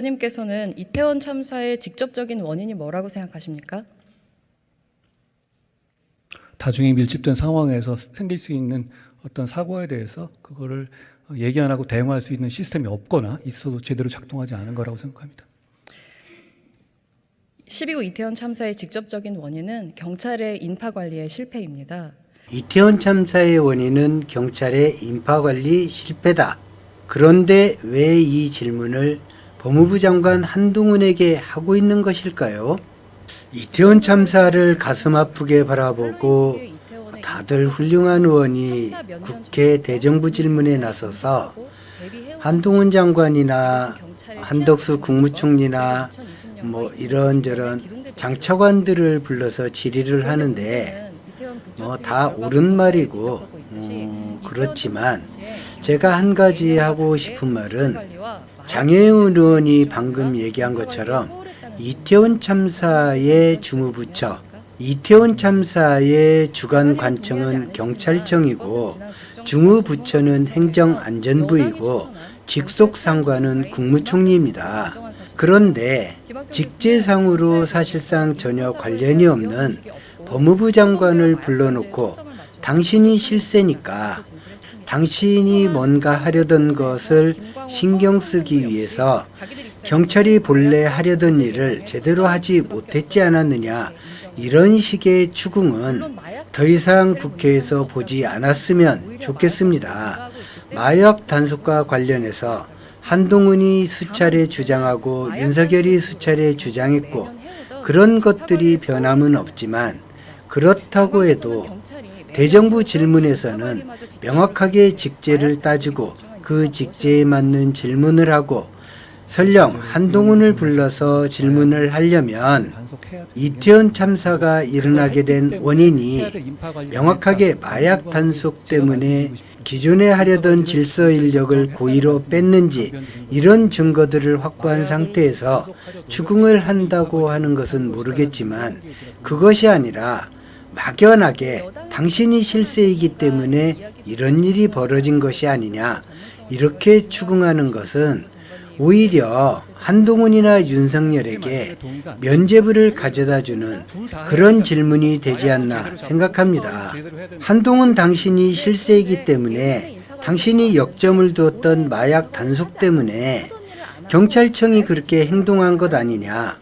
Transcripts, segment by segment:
님께서는 이태원 참사의 직접적인 원인이 뭐라고 생각하십니까? 다중이 밀집된 상황에서 생길 수 있는 어떤 사고에 대해서 그거를 얘기 안 하고 대응할 수 있는 시스템이 없거나 있어도 제대로 작동하지 않은 거라고 생각합니다. 12구 이태원 참사의 직접적인 원인은 경찰의 인파 관리의 실패입니다. 이태원 참사의 원인은 경찰의 인파 관리 실패다. 그런데 왜 이 질문을 법무부 장관 한동훈에게 하고 있는 것일까요? 이태원 참사를 가슴 아프게 바라보고 다들 훌륭한 의원이 국회 대정부 질문에 나서서 한동훈 장관이나 한덕수 국무총리나 뭐 이런저런 장차관들을 불러서 질의를 하는데 뭐 다 옳은 말이고 음, 그렇지만 제가 한 가지 하고 싶은 말은 장혜은 의원이 방금 얘기한 것처럼 이태원 참사의 주무부처 이태원 참사의 주간 관청은 경찰청이고 주무부처는 행정안전부이고 직속상관은 국무총리입니다. 그런데 직제상으로 사실상 전혀 관련이 없는 법무부 장관을 불러놓고 당신이 실세니까 당신이 뭔가 하려던 것을 신경 쓰기 위해서 경찰이 본래 하려던 일을 제대로 하지 못했지 않았느냐 이런 식의 추궁은 더 이상 국회에서 보지 않았으면 좋겠습니다. 마약 단속과 관련해서 한동훈이 수차례 주장하고 윤석열이 수차례 주장했고 그런 것들이 변함은 없지만 그렇다고 해도 대정부 질문에서는 명확하게 직제를 따지고 그 직제에 맞는 질문을 하고 설령 한동훈을 불러서 질문을 하려면 이태원 참사가 일어나게 된 원인이 명확하게 마약 단속 때문에 기존에 하려던 질서 인력을 고의로 뺐는지 이런 증거들을 확보한 상태에서 추궁을 한다고 하는 것은 모르겠지만 그것이 아니라 막연하게 당신이 실세이기 때문에 이런 일이 벌어진 것이 아니냐 이렇게 추궁하는 것은 오히려 한동훈이나 윤석열에게 면죄부를 가져다 주는 그런 질문이 되지 않나 생각합니다. 한동훈 당신이 실세이기 때문에 당신이 역점을 두었던 마약 단속 때문에 경찰청이 그렇게 행동한 것 아니냐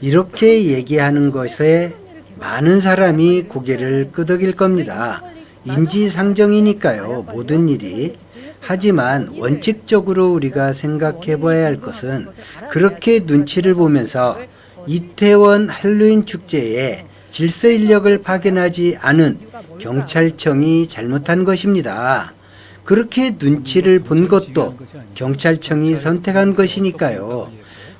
이렇게 얘기하는 것에 많은 사람이 고개를 끄덕일 겁니다. 인지상정이니까요, 모든 일이. 하지만 원칙적으로 우리가 생각해 봐야 할 것은 그렇게 눈치를 보면서 이태원 할로윈 축제에 질서 인력을 파견하지 않은 경찰청이 잘못한 것입니다. 그렇게 눈치를 본 것도 경찰청이 선택한 것이니까요.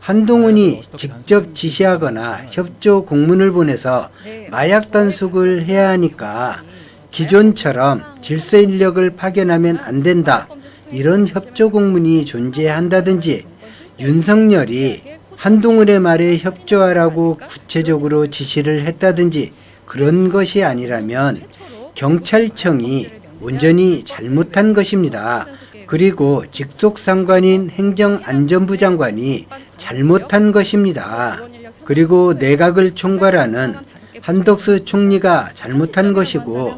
한동훈이 직접 지시하거나 협조 공문을 보내서 마약 단속을 해야 하니까 기존처럼 질서 인력을 파견하면 안 된다. 이런 협조 공문이 존재한다든지 윤석열이 한동훈의 말에 협조하라고 구체적으로 지시를 했다든지 그런 것이 아니라면 경찰청이 온전히 잘못한 것입니다. 그리고 직속 상관인 행정안전부 장관이 잘못한 것입니다. 그리고 내각을 총괄하는 한덕수 총리가 잘못한 것이고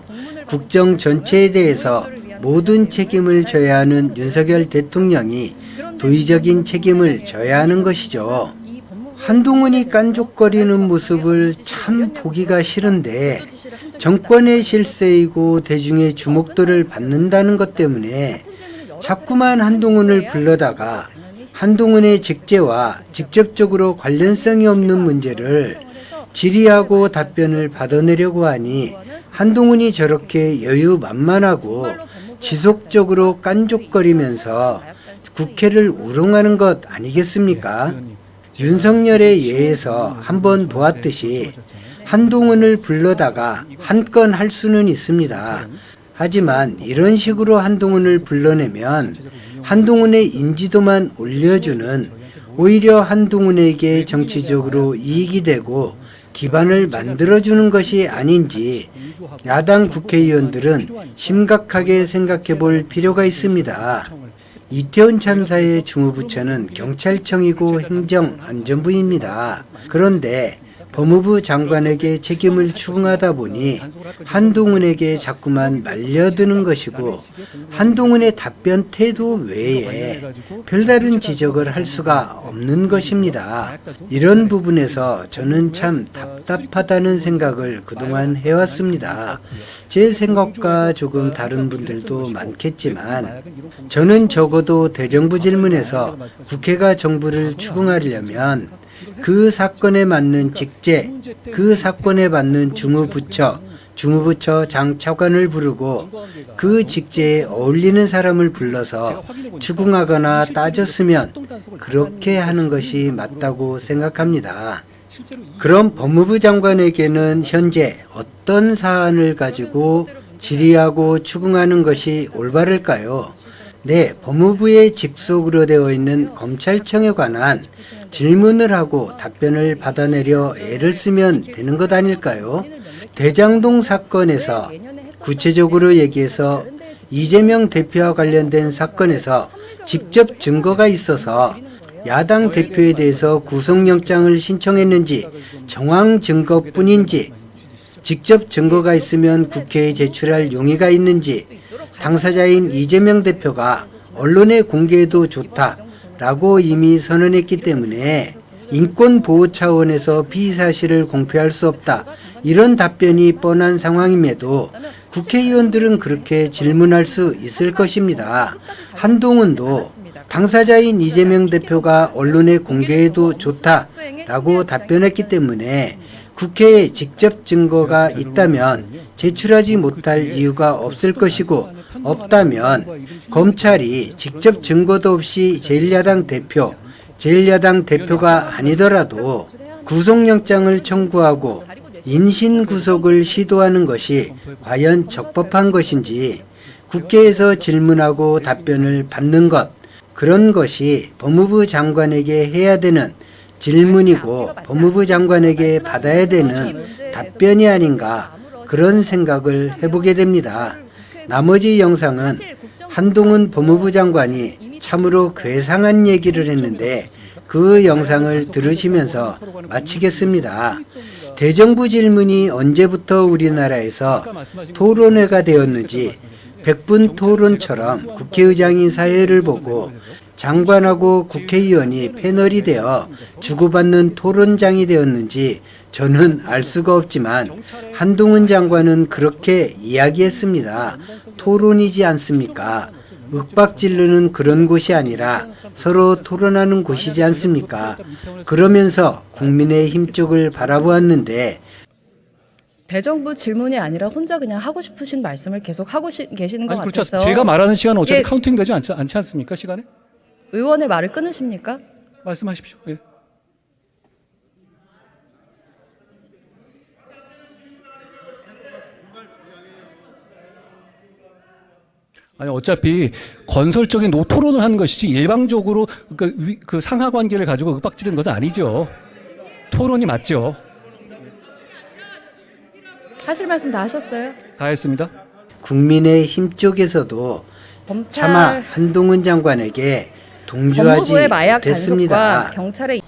국정 전체에 대해서 모든 책임을 져야 하는 윤석열 대통령이 도의적인 책임을 져야 하는 것이죠. 한동훈이 깐족거리는 모습을 참 보기가 싫은데 정권의 실세이고 대중의 주목도를 받는다는 것 때문에 자꾸만 한동훈을 불러다가 한동훈의 직제와 직접적으로 관련성이 없는 문제를 질의하고 답변을 받아내려고 하니 한동훈이 저렇게 여유 만만하고 지속적으로 깐족거리면서 국회를 우롱하는 것 아니겠습니까? 윤석열의 예에서 한번 보았듯이 한동훈을 불러다가 한 건 할 수는 있습니다. 하지만 이런 식으로 한동훈을 불러내면 한동훈의 인지도만 올려주는 오히려 한동훈에게 정치적으로 이익이 되고 기반을 만들어주는 것이 아닌지 야당 국회의원들은 심각하게 생각해 볼 필요가 있습니다. 이태원 참사의 중후부처는 경찰청이고 행정안전부입니다. 그런데 법무부 장관에게 책임을 추궁하다 보니 한동훈에게 자꾸만 말려드는 것이고 한동훈의 답변 태도 외에 별다른 지적을 할 수가 없는 것입니다. 이런 부분에서 저는 참 답답하다는 생각을 그동안 해왔습니다. 제 생각과 조금 다른 분들도 많겠지만 저는 적어도 대정부 질문에서 국회가 정부를 추궁하려면 그 사건에 맞는 직제, 그 사건에 맞는 중후부처, 중후부처 장 차관을 부르고 그 직제에 어울리는 사람을 불러서 추궁하거나 따졌으면 그렇게 하는 것이 맞다고 생각합니다. 그럼 법무부 장관에게는 현재 어떤 사안을 가지고 질의하고 추궁하는 것이 올바를까요? 네, 법무부의 직속으로 되어 있는 검찰청에 관한 질문을 하고 답변을 받아내려 애를 쓰면 되는 것 아닐까요? 대장동 사건에서 구체적으로 얘기해서 이재명 대표와 관련된 사건에서 직접 증거가 있어서 야당 대표에 대해서 구속영장을 신청했는지 정황 증거뿐인지 직접 증거가 있으면 국회에 제출할 용의가 있는지 당사자인 이재명 대표가 언론에 공개해도 좋다라고 이미 선언했기 때문에 인권 보호 차원에서 피의 사실을 공표할 수 없다. 이런 답변이 뻔한 상황임에도 국회의원들은 그렇게 질문할 수 있을 것입니다. 한동훈도 당사자인 이재명 대표가 언론에 공개해도 좋다라고 답변했기 때문에 국회에 직접 증거가 있다면 제출하지 못할 이유가 없을 것이고 없다면 검찰이 직접 증거도 없이 제1야당 대표, 제1야당 대표가 아니더라도 구속영장을 청구하고 인신 구속을 시도하는 것이 과연 적법한 것인지 국회에서 질문하고 답변을 받는 것 그런 것이 법무부 장관에게 해야 되는 질문이고 법무부 장관에게 받아야 되는 답변이 아닌가 그런 생각을 해보게 됩니다. 나머지 영상은 한동훈 법무부 장관이 참으로 괴상한 얘기를 했는데 그 영상을 들으시면서 마치겠습니다. 대정부 질문이 언제부터 우리나라에서 토론회가 되었는지 백분 토론처럼 국회의장이 사회를 보고 장관하고 국회의원이 패널이 되어 주고받는 토론장이 되었는지 저는 알 수가 없지만 한동훈 장관은 그렇게 이야기했습니다. 토론이지 않습니까? 윽박지르는 그런 곳이 아니라 서로 토론하는 곳이지 않습니까? 그러면서 국민의 힘 쪽을 바라보았는데 대정부 질문이 아니라 혼자 그냥 하고 싶으신 말씀을 계속 하고 시- 계시는 것 아니 그렇죠. 같아서 제가 말하는 시간은 어차피 예. 카운팅 되지 않지, 않지 않습니까? 시간에? 의원의 말을 끊으십니까? 말씀하십시오. 예. 아니 어차피 건설적인 노 토론을 하는 것이지 일방적으로 그, 위- 그 상하 관계를 가지고 윽박지르는 것은 아니죠. 토론이 맞죠. 하실 말씀 다 하셨어요? 다 했습니다. 국민의힘 쪽에서도 검찰 차마 한동훈 장관에게 동조하지 법무부의 마약 못했습니다. 단속과 경찰의